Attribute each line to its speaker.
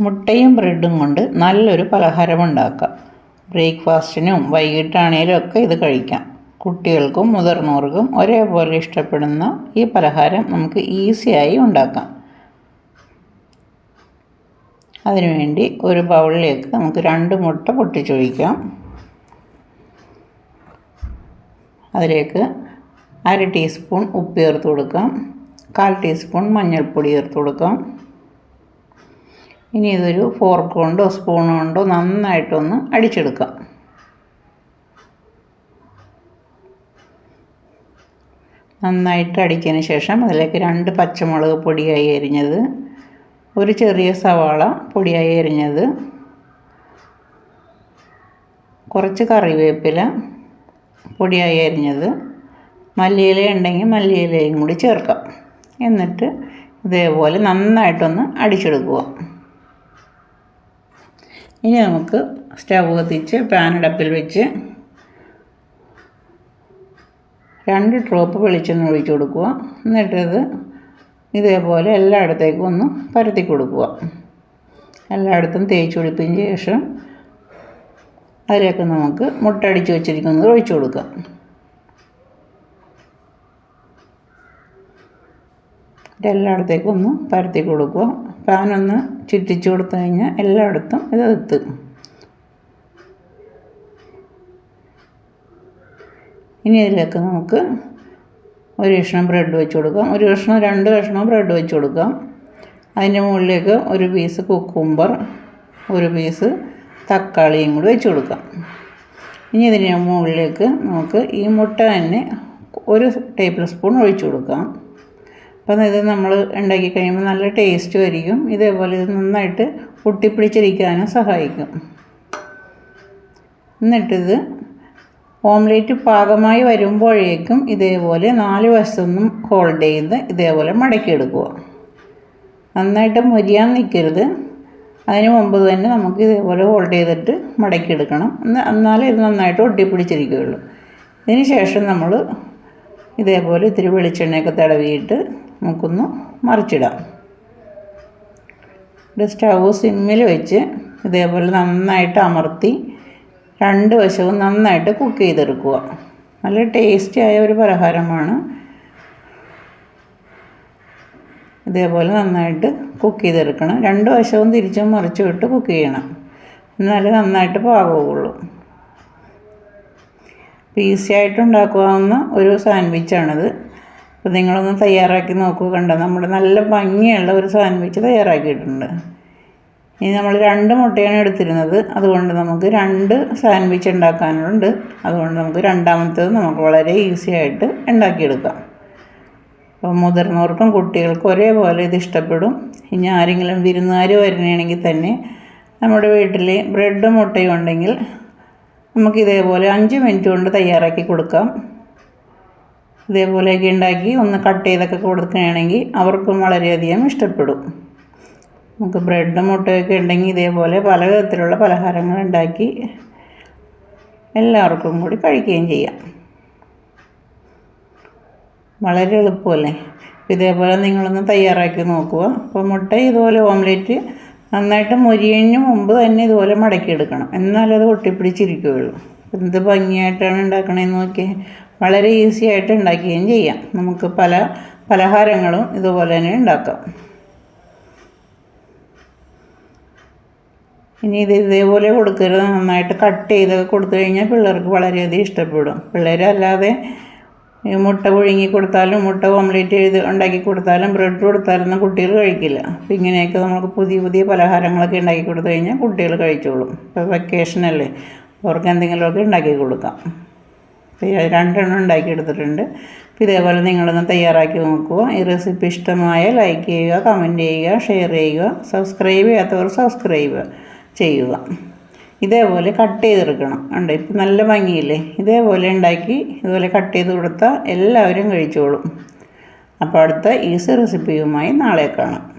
Speaker 1: മുട്ടയും ബ്രെഡും കൊണ്ട് നല്ലൊരു പലഹാരം ഉണ്ടാക്കാം ബ്രേക്ക്ഫാസ്റ്റിനും വൈകിട്ടാണേലും ഒക്കെ ഇത് കഴിക്കാം. കുട്ടികൾക്കും മുതിർന്നവർക്കും ഒരേപോലെ ഇഷ്ടപ്പെടുന്ന ഈ പലഹാരം നമുക്ക് ഈസിയായി ഉണ്ടാക്കാം. അതിനുവേണ്ടി ഒരു ബൗളിലേക്ക് നമുക്ക് രണ്ട് മുട്ട പൊട്ടിച്ചൊഴിക്കാം. അതിലേക്ക് അര ടീസ്പൂൺ ഉപ്പ് ചേർത്ത് കൊടുക്കാം. കാൽ ടീസ്പൂൺ മഞ്ഞൾപ്പൊടി ചേർത്ത് കൊടുക്കാം. ഇനി ഇതൊരു ഫോർക്ക് കൊണ്ടോ സ്പൂൺ കൊണ്ടോ നന്നായിട്ടൊന്ന് അടിച്ചെടുക്കാം. നന്നായിട്ട് അടിച്ചതിന് ശേഷം അതിലേക്ക് രണ്ട് പച്ചമുളക് പൊടിയായി എരിഞ്ഞത് ഒരു ചെറിയ സവാള പൊടിയായി എരിഞ്ഞത് കുറച്ച് കറിവേപ്പില പൊടിയായി അരിഞ്ഞത് മല്ലിയില ഉണ്ടെങ്കിൽ മല്ലിയിലയും കൂടി ചേർക്കാം. എന്നിട്ട് ഇതേപോലെ നന്നായിട്ടൊന്ന് അടിച്ചെടുക്കുക. ഇനി നമുക്ക് സ്റ്റവ് കത്തിച്ച് പാൻ അടുപ്പിൽ വെച്ച് രണ്ട് ഡ്രോപ്പ് വെളിച്ചെണ്ണ ഒഴിച്ചു കൊടുക്കുക. എന്നിട്ടത് ഇതേപോലെ എല്ലായിടത്തേക്കും ഒന്ന് പരത്തി കൊടുക്കുക. എല്ലായിടത്തും തേച്ച് പിടിപ്പിന് ശേഷം അതിലേക്ക് നമുക്ക് മുട്ടടിച്ച് വെച്ചിരിക്കുന്നത് ഒഴിച്ചു കൊടുക്കാം. എല്ലായിടത്തേക്കും ഒന്ന് പരത്തി കൊടുക്കുക. പാനൊന്ന് ചുറ്റിച്ചു കൊടുത്തു കഴിഞ്ഞാൽ എല്ലായിടത്തും ഇത് എത്തും. ഇനി ഇതിലേക്ക് നമുക്ക് ഒരു കഷ്ണം ബ്രെഡ് വെച്ച് കൊടുക്കാം. ഒരു കഷ്ണം രണ്ട് കഷ്ണം ബ്രെഡ് വെച്ച് കൊടുക്കാം. അതിന്റെ മുകളിലേക്ക് ഒരു പീസ് കുക്കുംബർ ഒരു പീസ് തക്കാളിയും കൂടി വെച്ച് കൊടുക്കാം. ഇനി ഇതിന്റെ മുകളിലേക്ക് നമുക്ക് ഈ മുട്ട തന്നെ ഒരു ടേബിൾ സ്പൂൺ ഒഴിച്ചു കൊടുക്കാം. അപ്പം ഇത് നമ്മൾ ഉണ്ടാക്കി കഴിയുമ്പോൾ നല്ല ടേസ്റ്റും ആയിരിക്കും ഇതേപോലെ ഇത് നന്നായിട്ട് ഒട്ടിപ്പിടിച്ചിരിക്കാനും സഹായിക്കും. എന്നിട്ടിത് ഓംലേറ്റ് പാകമായി വരുമ്പോഴേക്കും ഇതേപോലെ നാല് വശത്തൊന്നും ഹോൾഡ് ചെയ്ത് ഇതേപോലെ മടക്കിയെടുക്കുക. നന്നായിട്ട് മുരിയാൻ നിൽക്കരുത്. അതിന് മുമ്പ് തന്നെ നമുക്ക് ഇതേപോലെ ഹോൾഡ് ചെയ്തിട്ട് മടക്കിയെടുക്കണം. എന്നാലേ ഇത് നന്നായിട്ട് ഒട്ടിപ്പിടിച്ചിരിക്കുകയുള്ളൂ. ഇതിന് ശേഷം നമ്മൾ ഇതേപോലെ ഇത്തിരി വെളിച്ചെണ്ണയൊക്കെ തടവിയിട്ട് നമുക്കൊന്ന് മറിച്ചിടാം. ഇത് സ്റ്റൗ സിമ്മിൽ വെച്ച് ഇതേപോലെ നന്നായിട്ട് അമർത്തി രണ്ട് വശവും നന്നായിട്ട് കുക്ക് ചെയ്തെടുക്കുക. നല്ല ടേസ്റ്റിയായ ഒരു പലഹാരമാണ്. ഇതേപോലെ നന്നായിട്ട് കുക്ക് ചെയ്തെടുക്കണം. രണ്ട് വശവും തിരിച്ചും മറിച്ചും ഇട്ട് കുക്ക് ചെയ്യണം. എന്നാലേ നന്നായിട്ട് പാകമുള്ളൂ ഈസി ആയിട്ട് ഉണ്ടാക്കാവുന്ന ഒരു സാൻഡ്വിച്ചാണിത്. അപ്പോൾ നിങ്ങളൊന്ന് തയ്യാറാക്കി നോക്കുക കണ്ടോ? നമ്മുടെ നല്ല ഭംഗിയുള്ള ഒരു സാൻഡ്വിച്ച് തയ്യാറാക്കിയിട്ടുണ്ട്. ഇനി നമ്മൾ രണ്ട് മുട്ടയാണ് എടുത്തിരുന്നത്. അതുകൊണ്ട് നമുക്ക് രണ്ട് സാൻഡ്വിച്ച് ഉണ്ടാക്കാനുണ്ട്. അതുകൊണ്ട് നമുക്ക് രണ്ടാമത്തേത് നമുക്ക് വളരെ ഈസി ആയിട്ട് ഉണ്ടാക്കിയെടുക്കാം. അപ്പോൾ മുതിർന്നവർക്കും കുട്ടികൾക്കും ഒരേപോലെ ഇത് ഇഷ്ടപ്പെടും. ഇനി ആരെങ്കിലും വിരുന്നുകാർ വരുന്നതാണെങ്കിൽ തന്നെ നമ്മുടെ വീട്ടിൽ ബ്രെഡും മുട്ടയും ഉണ്ടെങ്കിൽ നമുക്ക് ഇതേപോലെ അഞ്ച് മിനിറ്റ് കൊണ്ട് തയ്യാറാക്കി കൊടുക്കാം. ഇതേപോലെയൊക്കെ ഉണ്ടാക്കി ഒന്ന് കട്ട് ചെയ്തൊക്കെ കൊടുക്കുകയാണെങ്കിൽ അവർക്കും വളരെയധികം ഇഷ്ടപ്പെടും. നമുക്ക് ബ്രെഡ് മുട്ടയൊക്കെ ഉണ്ടെങ്കിൽ ഇതേപോലെ പല വിധത്തിലുള്ള പലഹാരങ്ങൾ ഉണ്ടാക്കി എല്ലാവർക്കും കൂടി കഴിക്കുകയും ചെയ്യാം. വളരെ എളുപ്പമല്ലേ? ഇതേപോലെ നിങ്ങളൊന്ന് തയ്യാറാക്കി നോക്കുക. അപ്പോൾ മുട്ട ഇതുപോലെ ഓംലെറ്റ് നന്നായിട്ട് മുരിയതിന് മുമ്പ് തന്നെ ഇതുപോലെ മടക്കിയെടുക്കണം. എന്നാലേ അത് ഒട്ടിപ്പിടിച്ചിരിക്കുകയുള്ളൂ എന്ത് ഭംഗിയായിട്ടാണ് ഉണ്ടാക്കണേന്ന് നോക്കി വളരെ ഈസി ആയിട്ട് ഉണ്ടാക്കുകയും ചെയ്യാം. നമുക്ക് പല പലഹാരങ്ങളും ഇതുപോലെ തന്നെ ഉണ്ടാക്കാം. ഇനി ഇത് ഇതേപോലെ കൊടുക്കരുത്. നന്നായിട്ട് കട്ട് ചെയ്ത് കൊടുത്തു കഴിഞ്ഞാൽ പിള്ളേർക്ക് വളരെയധികം ഇഷ്ടപ്പെടും. പിള്ളേരല്ലാതെ മുട്ട പുഴുങ്ങി കൊടുത്താലും മുട്ട ഓംലേറ്റ് ചെയ്ത് ഉണ്ടാക്കി കൊടുത്താലും ബ്രെഡ് കൊടുത്താലൊന്നും കുട്ടികൾ കഴിക്കില്ല. അപ്പോൾ ഇങ്ങനെയൊക്കെ നമുക്ക് പുതിയ പുതിയ പലഹാരങ്ങളൊക്കെ ഉണ്ടാക്കി കൊടുത്തു കഴിഞ്ഞാൽ കുട്ടികൾ കഴിച്ചോളും. ഇപ്പോൾ വെക്കേഷനല്ലേ അവർക്ക് എന്തെങ്കിലുമൊക്കെ ഉണ്ടാക്കി കൊടുക്കാം. രണ്ടെണ്ണം ഉണ്ടാക്കി എടുത്തിട്ടുണ്ട്. അപ്പോൾ ഇതേപോലെ നിങ്ങളൊന്ന് തയ്യാറാക്കി നോക്കുക. ഈ റെസിപ്പി ഇഷ്ടമായ ലൈക്ക് ചെയ്യുക കമന്റ് ചെയ്യുക ഷെയർ ചെയ്യുക സബ്സ്ക്രൈബ് ചെയ്യാത്തവർ സബ്സ്ക്രൈബ് ചെയ്യുക. ഇതേപോലെ കട്ട് ചെയ്തെടുക്കണം. ഉണ്ട് ഇപ്പം നല്ല ഭംഗിയില്ലേ? ഇതേപോലെ ഉണ്ടാക്കി ഇതുപോലെ കട്ട് ചെയ്ത് കൊടുത്താൽ എല്ലാവരും കഴിച്ചോളും. അപ്പോൾ അടുത്ത ഈസി റെസിപ്പിയുമായി നാളെ കാണാം.